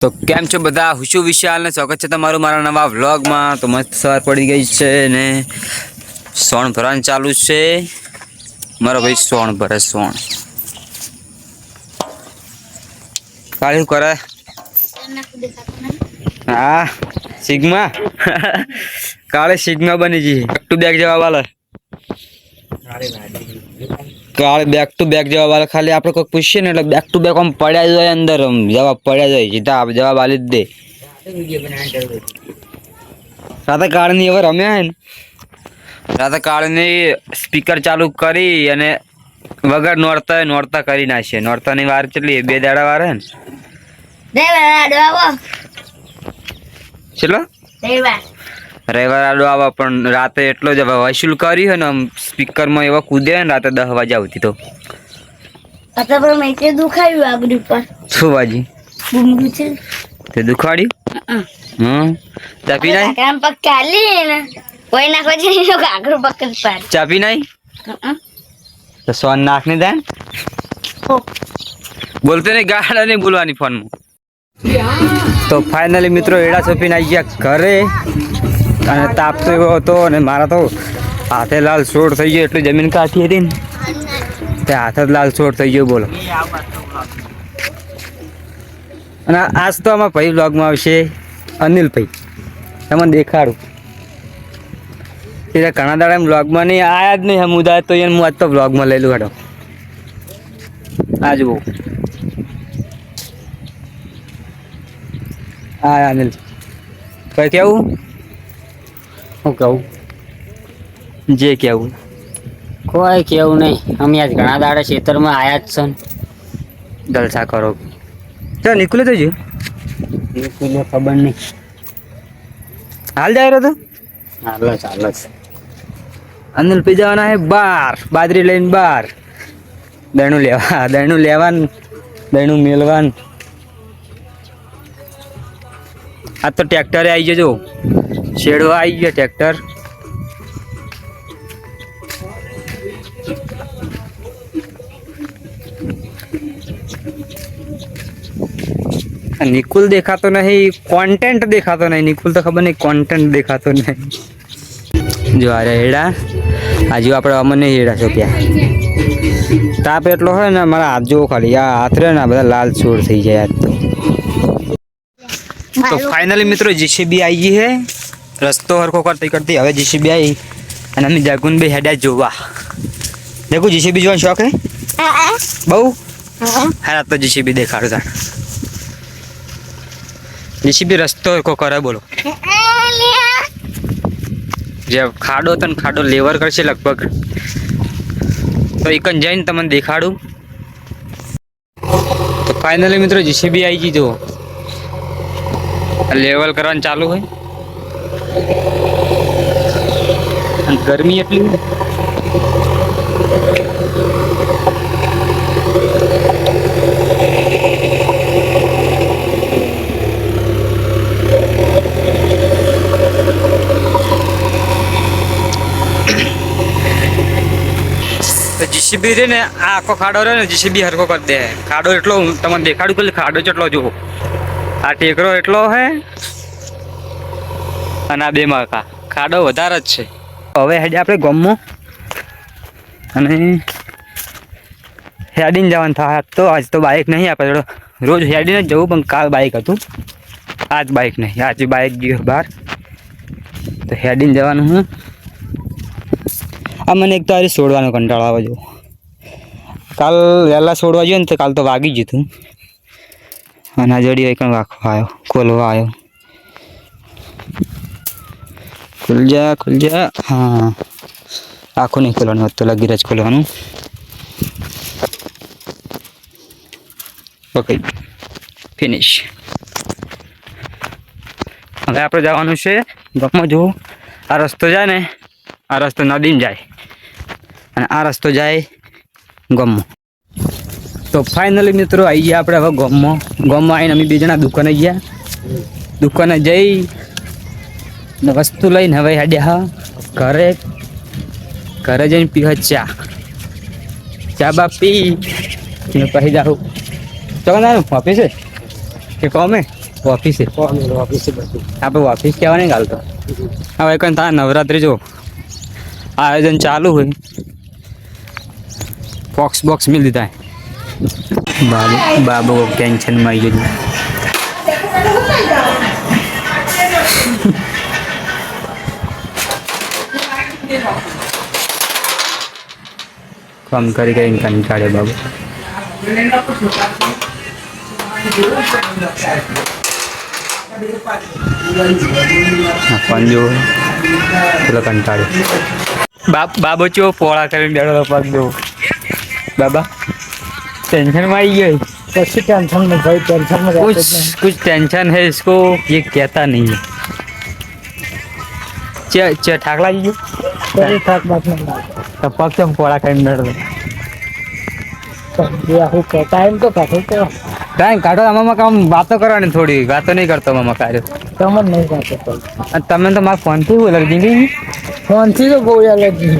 તો કેમ છો બધા? હું શું વિશાલ ને સ્વાગત છે તમારું મારા નવા વ્લોગમાં. તો મસ્ત સવાર પડી ગઈ છે ને સોણ ભરાણ ચાલુ છે. મારો ભાઈ સોણ ભરે સોણ. કાળી કરે? હા, સિગ્મા. કાલે સિગ્મા બની બેક ટુ બેક જવા આલે કાલે બેક ટુ બેક જવાબ આલે ખાલી આપણે કોઈ પૂછીએ ને એટલે બેક ટુ બેક આમ પડ્યા જ હોય અંદર આમ જવાબ પડ્યા જ હોય સીધા જવાબ આલી જ દે. રાતે કાળની હવે રમ્યા ને? રાતે કાળની સ્પીકર ચાલુ કરી અને વગર નોરતા નોરતા કરી નાખીએ નોરતાની વાર કેટલી? બે દાડા વાર હે ને? ચલો રવિવાર આડો આવે પણ રાતે એટલો જ વસૂલ કરી હોય ને આમ સ્પીકરમાં એવા કૂદે ને રાતે દસ વાગે આવતી તો. દુખાયું આગળ ઉપર. શું વાજી? તે દુખાડ્યું હમ. ચા નાઈ? કાકરામ પગ ચાલી ને. કોઈ નાખવા છે એનો કાકરો પગ જ પાડ. નાઈ? તો સોન ને બોલતો નહીં ગાડા નહીં બોલવાની ફોનમાં. તો ફાઇનલી મિત્રો એડા છોપી આવી ગયા ઘરે. અને તાપ તો હતો અને મારા તો હાથે લાલ છોડ થઈ ગયો, એટલી જમીન કાઢી હતી ને. તે હાથે લાલ છોડ થઈ ગયો, બોલો. અને આજ તો આમાં ભાઈ બ્લોગમાં આવશે અનિલભાઈ. તમને દેખાડું. એટલે ઘણા દાડા એમ બ્લોગમાં નહીં, આયા જ નહીં સમુદાય તો એને હું આજ તો બ્લોગમાં લઈ લઉં હેડો. આ જુઓ. હા અનિલ. કઈ કેવું? હું કહું? જે કેવું. કોઈ કેવું નહીં. અમે આજ ઘણા દાડા ખેતરમાં આયા જ છે ને. જલસા કરો. ચાલ નીકળે તો જો કોઈને ખબર નહીં. હાલ જાય રહ્યો તો? હાલો ચાલો અનિલ પી જવાના હે? બાર. બાજરી લઈને બાર. દણું લેવા દણું લેવાનું દણું મેલવાન. આ તો ટ્રેક્ટરે આવી જજો શેડવા આવી ગયા ટ્રેક્ટર. આ નિકુલ દેખાતો નહીં કોન્ટેન્ટ દેખાતો નહીં. નિકુલ તો ખબર નહીં કોન્ટેન્ટ દેખાતો નહીં. જો આ રહ્યા હેડા. આજુ આપણે અમને હેડા સોંપ્યા. તાપ એટલો હોય ને મારા હાથ જોવો ખાલી. આ હાથ રહે ને આ બધા લાલ છોડ થઈ જાય આજ તો. તો ફાઇનલી મિત્રો જીસીબી આવી ગઈ છે રસ્તો હરખો કરતી કરતી હવે જીસીબી આવી અને અમે જાગુન બે હેડ્યા જોવા. દેખું જીસીબી જોવાનો શોખ હે? બહુ? હા તો જીસીબી દેખાડું તાર જીસીબી રસ્તો હરખો કરે બોલો. જે ખાડો હતો ને ખાડો લેવર કરશે લગભગ. તો એકન જઈને તમને દેખાડું. તો ફાઇનલી મિત્રો જીસીબી આવી ગઈ જુઓ. લેવલ કરવાનું ચાલુ હોય. અને ગરમી એટલી હોય. તો જીસીબી રે ને આ આખો ખાડો રહે ને જીસીબી હરખો કરી દે ખાડો એટલો હું તમને દેખાડું કે ખાડો કેટલો જુઓ આ ટેકરો એટલો હે અને આ બે માકા ખાડો વધારે જ છે. હવે હેડે આપણે ગમો. અને હેડીને જવાનું થાય. તો આજ તો બાઇક નહીં આપણે રોજ હેડીને જ જવું, પણ કાલ બાઇક હતું. આજ બાઇક નહીં. આજે બાઇક ગયો બહાર તો હેડીને જવાનું હું. આ મને એક તો આજે છોડવાનો કંટાળો આવે જો કાલ વહેલા છોડવા જોઈએ ને તો કાલ તો વાગી જ હતું. અને આ જડી કંઈ વાગવા આવ્યો ખોલવા આવ્યો. ખુલ જા ખુલ જા હા. આખું નહીં ખોલવાનું હોત તો લગીર જ ખોલવાનું. ઓકે. ફિનિશ. હવે આપણે જવાનું છે ગમમાં જુઓ આ રસ્તો જાય ને આ રસ્તો નદીમાં જાય. અને આ રસ્તો જાય ગમમાં તો ફાઇનલી મિત્રો આવી ગયા આપણે હવે ગમમાં ગમમાં આવીને અમે બે જણા દુકાને ગયા. દુકાને જઈ ને વસ્તુ લઈને હવે હેડ્યા ઘરે ઘરે જઈને પીવા ચા. ચા બા પી. ને પછી જાઉં. ના, ઓફિસે? કે કોમે? ઓફિસે. ઓફિસે આપણે ઓફિસ કહેવા નહીં ગાલતો હવે કંઈ થાય નવરાત્રી જો. આયોજન ચાલુ હોય. બોક્સ બોક્સ મિલ દીધા. બાબુ બાબુ ટેન્શનમાં આવી ગયું કામ કરી કરીને કંટાળે બાબુ ફોન જો પેલો કંટાળે બાપ બાબો ચો પોળા કરીને બેઠો પગ જો બાબા टेंशन में आई गई કશું ટેન્શન નહીં ભાઈ ટેન્શનમાં कुछ कुछ टेंशन है इसको ये कहता नहीं है चे चे ठाकला जी કઈ થાક બાત ટપક છે પોળા ખાઈ નડે ટાઈમ તો કાઢો તો. ટાઈમ કાઢો અમામાં કામ વાતો કરવાની થોડી વાતો નહીં કરતો મામા કાર્ય. તમે નહીં કાઢતો તમે તો મારા ફોનથી હું એલર્જી નહીં ફોનથી તો બહુ એલર્જી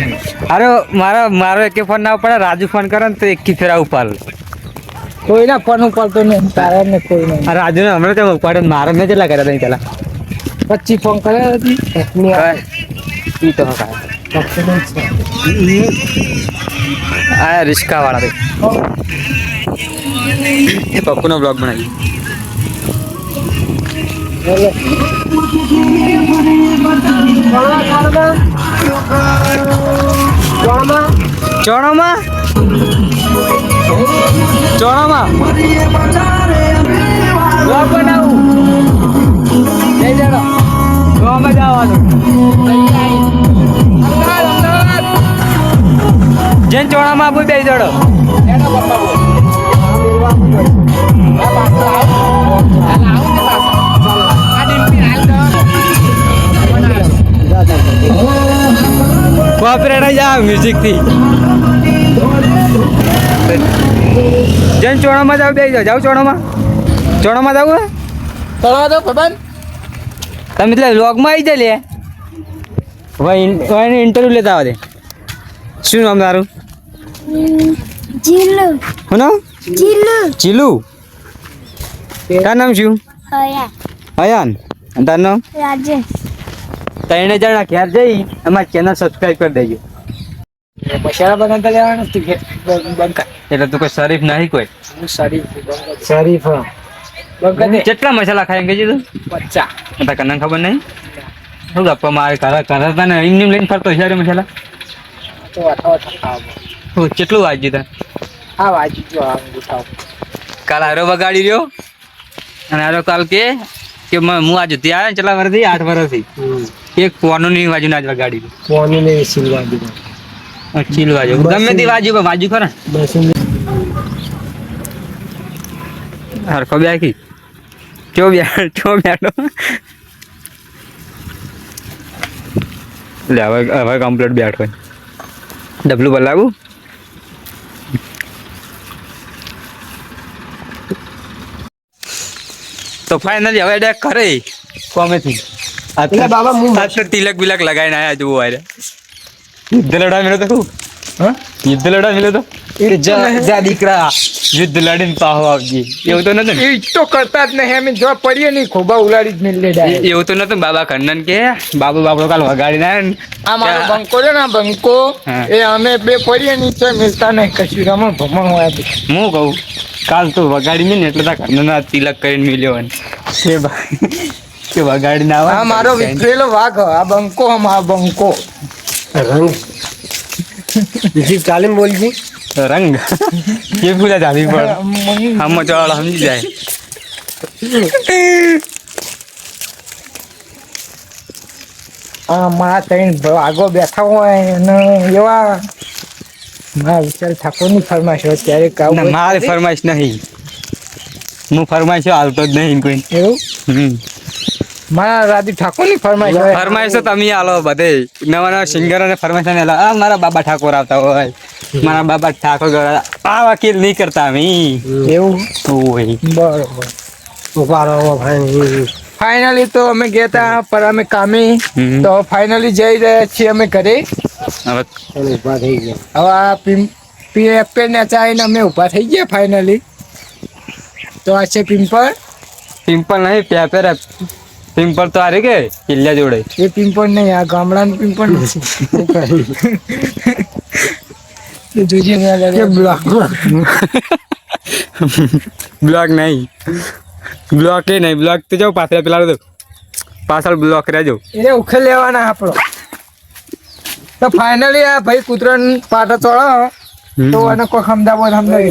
અરે મારો મારો એકે ફોન ના પડે રાજુ ફોન કરે ને તો એકથી ફેરા ઉપાડ. કોઈના ફોન ઉપાડતો નહીં તારા ને કોઈ નહીં. રાજુ ને હમણાં તો ઉપાડે મારે મેં કેટલા કર્યા નહીં પેલા? પચીસ ફોન કર્યા હતી તો કાંઈ આ રિસ્કા વાળા ભાઈ એ પપ્પુનો બ્લોગ બનાવી. ચોણામાં? ચોણોમાં? બ્લોગ બનાવું. જઈ જવાનું જેન ચોણામાં આપું બે જડો કોપરેટ જા મ્યુઝિકથી. જેન ચોણામાં જાવ બે જાવ જાવ ચોણામાં? ચોણામાં જાવ ખબર? તમે એટલે વ્લોગમાં આવી જાય લે. ભાઈ ઇન્ટરવ્યુ લેતા આવે શું નામ તારું? જીલુ. હું જીલુ. જીલુ. તાર નામ શું? હયાન હયાન. અને તાર નામ? રાજેશ. ત્રણે જણા ઘેર જઈ અમારી ચેનલ સબસ્ક્રાઈબ કરી દેજો. મસાલા બનાવતા લેવાનું તું કે બંકા એટલે તું કોઈ શરીફ નહીં કોઈ. શરીફ શરીફ બંકા દે. કેટલા મસાલા ખાઈ કે તું? પચ્ચા તારા કને ખબર નહીં? શું ગપ્પા મારે ઘરે ઘરે તને એમ લઈને ફરતો છે મસાલા? તો કેટલું વાજ્યું તને? હા વાજી જો આમ કાલ હારો બગાડી રહ્યો? અને હારો કાલ કે કે હું આજ ત્યાં ચલા વર્ષથી? આઠ વર્ષથી. એક ફોનું નહીં વાજુ આજ વગાડી રહ્યો? કોની નહીં સીલ દીધો. ચીલ વાજુ ગમે તે વાજુ પણ વાજુ ખરા હરખો બેઠી ચો બ્યા ચો બ્યાડો લે હવે હવે કમ્પ્લીટ બેઠો ડબલું બોલાવું તો ફાઇનલી હવે ડેક કરે કોમેથી? એટલે બાબા હું આજ તિલક બિલક લગાઈને આયા જો આરે યુદ્ધ લડા મેલો તો હા? યુદ્ધ લડા મેલો તો? એ જા જા દીકરા. યુદ્ધ લડીને પાહો આવજી. એવું તો નતું ને? એ તો કરતા જ નહીં. અમે જો પડીએ નહીં ખોબા ઉલાડી જ મિલે એ- એવું તો નતું બાબા કન્નન કે? બાબુ બાપડો કાલ વગાડી ના? આ મારો બંકો છે ને બંકો એ અમે બે પડીએ નહીં છે મિલતા નહીં. કશું રમણ ભમણ હોય હું કહું? કાલ તો વગાડી મેં ને એટલે તાર ઘરના તિલક કરીને મિલ્યો ને. કે ભાઈ. કે વગાડીને આવે આ મારો વિખરેલો વાઘ આ બંકો હમ આ બંકો. રંગ. બીજી તાલીમ બોલજી રંગ. એ પૂરા જાવી પડ આમ ચોળ સમજી જાય. આ મારા ત્રણ વાઘો બેઠા હોય ને એવા મારા વિચાર ઠાકોરની ફરમાશ હોય ત્યારે કાવ ના ફરમાઈશ નહીં. હું ફરમાઈશ હાલતો જ નહીં કોઈ. એવું? હમ. મારા રાજી ઠાકોરની ફરમાશ હોય. ફરમાઈશ તો તમે આલો બધે. નવા નવા સિંગર અને ફરમાઈશ ને આ મારા બાબા ઠાકોર આવતા હોય. મારા બાબા ઠાકોર આ વકીલ નહીં કરતા અમે. એવું? હોય બરોબર. ઊભા ભાઈ. ફાઇનલી તો અમે ગયા હતા પણ અમે કામે. તો ફાઇનલી જઈ રહ્યા છીએ અમે ઘરે. હવે ઊભા થઈ ગયા. હવે આ પીમ ને ચાઈને અમે ઊભા થઈ ગયા ફાઇનલી તો આ છે પિમ્પલ પિમ્પલ નહીં પેપર પિમ્પલ તો આરે કે કિલ્લા જોડે. એ પિમ્પલ નહીં આ ગામડાનું પિમ્પલ બ્લોક બ્લોક નહીં. બ્લોક એ નહીં બ્લોક તો જાઓ પાછળ પેલા પાછળ બ્લોક રહેજો. એને ઉખેલ લેવાના આપણો. તો ફાઇનલી આ ભાઈ કૂતરાને પાટો ચડો તો એને કોઈ સમજાવો સમજાવી.